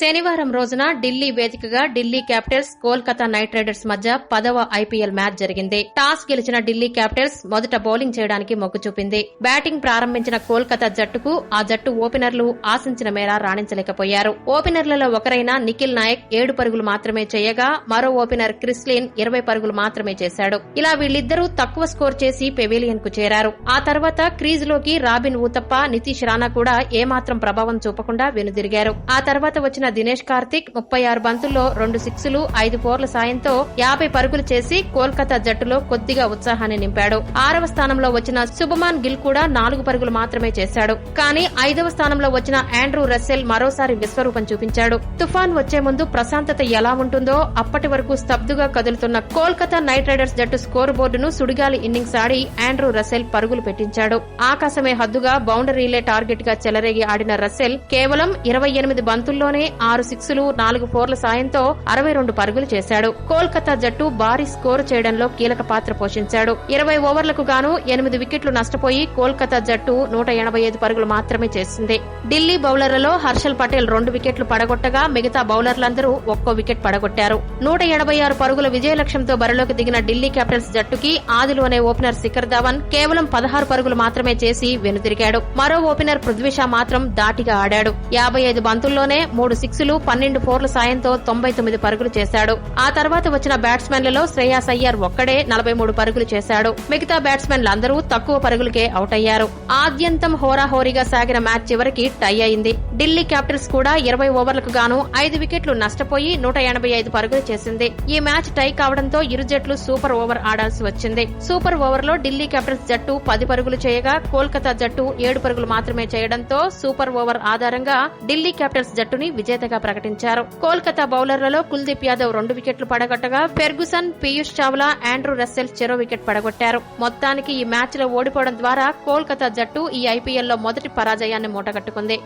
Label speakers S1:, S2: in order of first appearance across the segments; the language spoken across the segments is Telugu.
S1: శనివారం రోజున ఢిల్లీ వేదికగా Delhi capitals Kolkata knight riders మధ్య పదవ ఐపీఎల్ మ్యాచ్ జరిగింది. టాస్ గెలిచిన ఢిల్లీ క్యాపిటల్స్ మొదట బౌలింగ్ చేయడానికి మొగ్గు చూపింది. బ్యాటింగ్ ప్రారంభించిన కోల్కతా జట్టుకు ఆ జట్టు ఓపెనర్లు ఆశించిన మేర రాణించలేకపోయారు. ఓపెనర్లలో ఒకరైన నిఖిల్ నాయక్ ఏడు పరుగులు మాత్రమే చేయగా మరో ఓపెనర్ క్రిస్లిన్ ఇరవై పరుగులు మాత్రమే చేశాడు. ఇలా వీళ్ళిద్దరూ తక్కువ స్కోర్ చేసి పెవిలియన్కు చేరారు. ఆ తర్వాత క్రీజ్లోకి రాబిన్ ఊతప్ప నితీష్ రాణా కూడా ఏమాత్రం ప్రభావం చూపకుండా వెనుదిరిగారు. ఆ తర్వాత వచ్చిన దినేష్ కార్తిక్ ముప్పై ఆరు బంతుల్లో రెండు సిక్సులు ఐదు ఫోర్ల సాయంతో యాభై పరుగులు చేసి కోల్కతా జట్టులో కొద్దిగా ఉత్సాహాన్ని నింపాడు. ఆరవ స్థానంలో వచ్చిన శుభమాన్ గిల్ కూడా నాలుగు పరుగులు మాత్రమే చేశాడు. కానీ ఐదవ స్థానంలో వచ్చిన ఆండ్రూ రస్సెల్ మరోసారి విశ్వరూపం చూపించాడు. తుఫాన్ వచ్చే ముందు ప్రశాంతత ఎలా ఉంటుందో అప్పటి వరకు స్తబ్దుగా కదులుతున్న కోల్కతా నైట్ రైడర్స్ జట్టు స్కోర్ బోర్డును సుడిగాలి ఇన్నింగ్స్ ఆడి ఆండ్రూ రసెల్ పరుగులు పెట్టించాడు. ఆకాశమే హద్దుగా బౌండరీలే టార్గెట్గా చెలరేగి ఆడిన రసెల్ కేవలం ఇరవై ఎనిమిది బంతుల్లోనే ఆరు సిక్సులు నాలుగు ఫోర్ల సాయంతో అరవై రెండు పరుగులు చేశాడు. కోల్కతా జట్టు భారీ స్కోరు చేయడంలో కీలక పాత్ర పోషించాడు. ఇరవై ఓవర్లకు గాను ఎనిమిది వికెట్లు నష్టపోయి కోల్కతా జట్టు నూట ఎనభై ఐదు పరుగులు మాత్రమే చేసింది. ఢిల్లీ బౌలర్లలో హర్షల్ పటేల్ రెండు వికెట్లు పడగొట్టగా మిగతా బౌలర్లందరూ ఒక్కో వికెట్ పడగొట్టారు. నూట ఎనభై ఆరు పరుగుల విజయ లక్ష్యంతో బరిలోకి దిగిన ఢిల్లీ క్యాపిటల్స్ జట్టుకి ఆదిలోనే ఓపెనర్ శిఖర్ ధవన్ కేవలం పదహారు పరుగులు మాత్రమే చేసి వెనుతిరిగాడు. మరో ఓపెనర్ పృథ్వీషా మాత్రం దాటిగా ఆడాడు. యాభై ఐదు బంతుల్లోనే మూడు సిక్స్లు పన్నెండు ఫోర్ల సాయంతో తొంభై తొమ్మిది పరుగులు చేశాడు. ఆ తర్వాత వచ్చిన బ్యాట్స్మెన్లలో శ్రేయాస్ అయ్యర్ ఒక్కడే నలభై మూడు పరుగులు చేశాడు. మిగతా బ్యాట్స్మెన్లందరూ తక్కువ పరుగులకే అవుట్ అయ్యారు. ఆద్యంతం హోరాహోరీగా సాగిన మ్యాచ్ చివరికి టై అయింది. ఢిల్లీ క్యాపిటల్స్ కూడా ఇరవై ఓవర్లకు గాను ఐదు వికెట్లు నష్టపోయి నూట ఎనభై ఐదు పరుగులు చేసింది. ఈ మ్యాచ్ టై కావడంతో ఇరు జట్లు సూపర్ ఓవర్ ఆడాల్సి వచ్చింది. సూపర్ ఓవర్లో ఢిల్లీ క్యాపిటల్స్ జట్టు పది పరుగులు చేయగా కోల్కతా జట్టు ఏడు పరుగులు మాత్రమే చేయడంతో సూపర్ ఓవర్ ఆధారంగా ఢిల్లీ క్యాపిటల్స్ జట్టుని విజేతగా ప్రకటించారు. కోల్కతా బౌలర్లలో కుల్దీప్ యాదవ్ రెండు వికెట్లు పడగొట్టగా Ferguson Piyush Chawla Andrew Russell చెరో వికెట్ పడగొట్టారు. మొత్తానికి ఈ మ్యాచ్లో ఓడిపోవడం ద్వారా కోల్కతా జట్టు ఈ ఐపీఎల్లో మొదటి పరాజయాన్ని మూటగట్టుకుంది.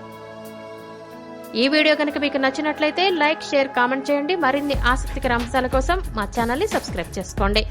S1: ఈ వీడియో కనుక మీకు నచ్చినట్లయితే లైక్ షేర్ కామెంట్ చేయండి. మరిన్ని ఆసక్తికర అంశాల కోసం మా ఛానల్ని సబ్స్క్రైబ్ చేసుకోండి.